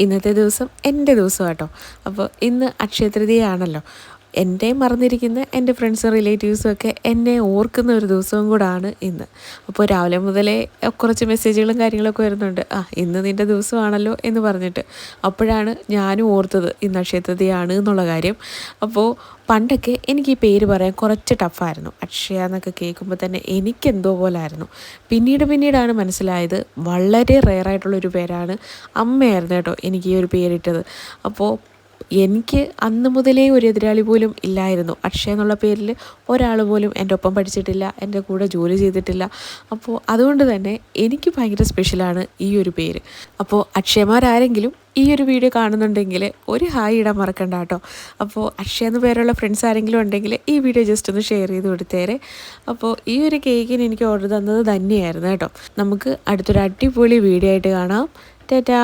ഇന്നത്തെ ദിവസം എന്റെ ദിവസം കേട്ടോ അപ്പോൾ ഇന്ന് അക്ഷയ തൃതീയാണല്ലോ എന്റെ മറന്നിരിക്കുന്ന എന്റെ ഫ്രണ്ട്സും റിലേറ്റീവ്സും ഒക്കെ എന്നെ ഓർക്കുന്ന ഒരു ദിവസവും കൂടാണ് ഇന്ന്. അപ്പോൾ രാവിലെ മുതലേ കുറച്ച് മെസ്സേജുകളും കാര്യങ്ങളൊക്കെ വരുന്നുണ്ട്. ആ ഇന്ന് നിന്റെ ദിവസമാണല്ലോ എന്ന് പറഞ്ഞിട്ട് അപ്പോഴാണ് ഞാനും ഓർത്തത് ഇന്ന് അക്ഷയ തൃതീയാണ് എന്നുള്ള കാര്യം. അപ്പോൾ പണ്ടൊക്കെ എനിക്ക് ഈ പേര് പറയാൻ കുറച്ച് ടഫായിരുന്നു അക്ഷയ എന്നൊക്കെ കേൾക്കുമ്പോൾ തന്നെ എനിക്കെന്തോ പോലായിരുന്നു. പിന്നീട് പിന്നീടാണ് മനസ്സിലായത് വളരെ റെയറായിട്ടുള്ളൊരു പേരാണ് അമ്മയായിരുന്നു കേട്ടോ എനിക്ക് ഈ ഒരു പേരിട്ടത്. അപ്പോൾ എനിക്ക് അന്ന് മുതലേ ഒരു എതിരാളി പോലും ഇല്ലായിരുന്നു. അക്ഷയ എന്നുള്ള പേരിൽ ഒരാൾ പോലും എന്റെ ഒപ്പം പഠിച്ചിട്ടില്ല എന്റെ കൂടെ ജോലി ചെയ്തിട്ടില്ല. അപ്പോൾ അതുകൊണ്ട് തന്നെ എനിക്ക് ഭയങ്കര സ്പെഷ്യലാണ് ഈ ഒരു പേര്. അപ്പോൾ അക്ഷയമാരാരെങ്കിലും ഈ ഒരു വീഡിയോ കാണുന്നുണ്ടെങ്കിൽ ഒരു ഹായ് ഇടാൻ മറക്കണ്ട കേട്ടോ. അപ്പോൾ അക്ഷയ എന്ന് പേരുള്ള ഫ്രണ്ട്സ് ആരെങ്കിലും ഉണ്ടെങ്കിൽ ഈ വീഡിയോ ജസ്റ്റ് ഒന്ന് ഷെയർ ചെയ്ത് കൊടുത്തേരെ. അപ്പോൾ ഈ ഒരു കേക്കിന് എനിക്ക് ഓർഡർ തന്നത് തന്നെയായിരുന്നു കേട്ടോ. നമുക്ക് അടുത്തൊരു അടിപൊളി വീഡിയോ ആയിട്ട് കാണാം. ടാറ്റാ